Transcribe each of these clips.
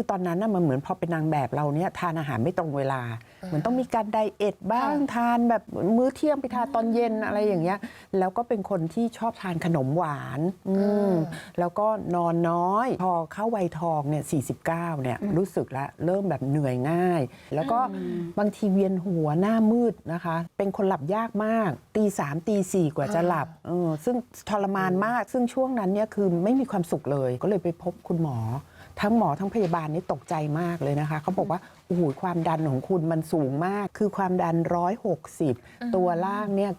คือตอนนั้นน่ะมันเหมือนพอเป็นนางแบบเราเนี่ยทานอาหารไม่ตรงเวลา เหมือนต้องมีการไดเอทบ้างทานแบบมื้อเที่ยงไปทานตอนเย็นอะไรอย่างเงี้ย แล้วก็เป็นคนที่ชอบทานขนมหวานอืมแล้วก็นอนน้อย พอเข้าวัยทองเนี่ย49เนี่ยรู้สึกแล้วเริ่มแบบเหนื่อยง่าย แล้วก็บางทีเวียนหัวหน้ามืดนะคะ เป็นคนหลับยากมาก ตีสามตีสี่กว่าจะหลับเออซึ่งทรมานมาก ซึ่งช่วงนั้นเนี่ยคือไม่มีความสุขเลยก็เลยไปพบคุณหมอ ทั้งหมอทั้งพยาบาลนี่ตกใจมากเลยนะคะเขาบอกว่าโอ้โหความดันของคุณมันสูงมาก คือความดัน 160 ตัวล่างเนี่ย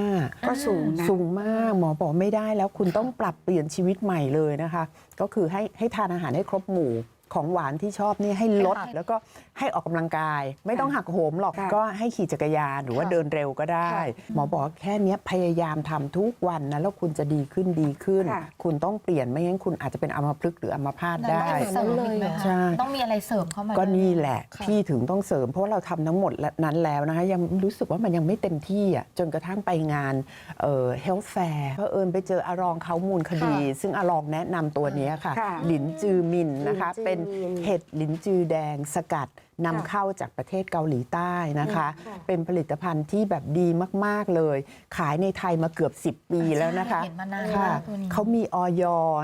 95 ก็สูงนะสูงมากหมอบอกไม่ได้แล้วคุณต้องปรับเปลี่ยนชีวิตใหม่เลยนะคะ ก็คือให้ให้ทานอาหารให้ครบหมู่ ของหวานที่ชอบนี่ให้ลด แล้วก็ให้ออกกำลังกาย ไม่ต้องหักโหมหรอกค่ะก็ให้ขี่จักรยานหรือว่าค่ะเดินเร็วก็ได้ หมอบอกว่าแค่เนี้ยพยายามทำทุกวันนะแล้วคุณจะดีขึ้นดีขึ้นค่ะคุณต้องเปลี่ยนไม่งั้นคุณอาจจะเป็นอัมพฤกษ์หรืออัมพาตได้ต้องเสริมอีกไหมใช่คะต้องมีอะไรเสริมเข้ามาก็ด้วยนี่แหละค่ะพี่ถึงต้องเสริม เพราะว่าเราทำทั้งหมดนั้นแล้วนะคะยังรู้สึกว่ามันยังไม่เต็มที่อะจนกระทั่งไปงานเอ่อ health fair เพอเอิญไปเจออารองเขามูลคดี ซึ่งอารองแนะนำตัวเนี้ยค่ะค่ะ หลินจือมินนะคะหลินจือมินเป็นเห็ดหลินจือแดงสกัด นำเข้าจากประเทศเกาหลีใต้นะคะค่ะเป็นผลิตภัณฑ์ที่แบบดีมาก ๆ เลย ขายในไทยมาเกือบ 10 ปีแล้วนะคะเห็นมานานค่ะมากตัวนี้เขามีออย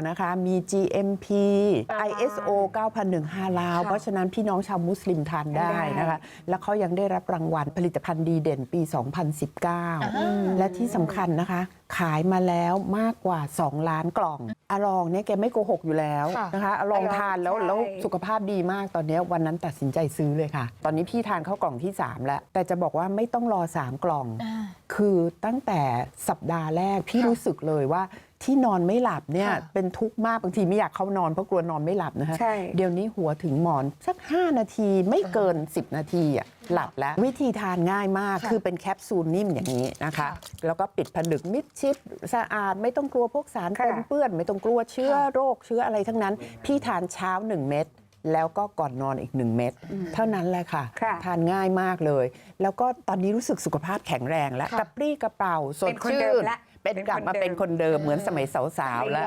นะคะ มี GMP ISO 9001ฮาลาลเพราะฉะนั้นพี่น้องชาวมุสลิมทานได้นะคะ แล้วเขายังได้รับรางวัลผลิตภัณฑ์ดีเด่นปี 2019 และที่สำคัญนะคะ ขายมาแล้วมากกว่า 2 ล้านกล่องอารองเนี่ยแกไม่โกหกอยู่แล้วค่ะนะคะอารองทานแล้วใช่แล้วสุขภาพดีมากตอนเนี้ยวันนั้นตัดสินใจซื้อเลยค่ะ ตอนนี้พี่ทานเข้ากล่องที่ 3 แล้ว แต่จะบอกว่าไม่ต้องรอ 3 กล่องอ่าคือตั้งแต่สัปดาห์แรก พี่ค่ะรู้สึกเลยว่าที่นอนไม่หลับเนี่ยค่ะเป็นทุกข์มากบางทีไม่อยากเข้านอนเพราะกลัวนอนไม่หลับนะคะใช่เดี๋ยวนี้หัวถึงหมอนสัก 5 นาทีไม่เกิน 10 นาทีอะหลับแล้ว วิธีทานง่ายมากค่ะคือเป็นแคปซูลนิ่มอย่างนี้นะคะค่ะแล้วก็ปิดผนึกมิดชิดสะอาดไม่ต้องกลัวพวกสารปค่ะนเปื้อน ไม่ต้องกลัวเชื้อค่ะโรคเชื้ออะไรทั้งนั้น พี่ทานเช้า 1 เม็ด แล้วก็ก่อนนอนอีก 1 เม็ดเท่านั้นแหละค่ะ ค่ะทานง่ายมากเลย แล้วก็ตอนนี้รู้สึกสุขภาพแข็งแรงและค่ะกระปรี้กระเป๋าสดเป็นคนชื่เดิมนละเป็นกลับมาเป็นคนเดิมเหมือนสมัยสาวๆแล้ว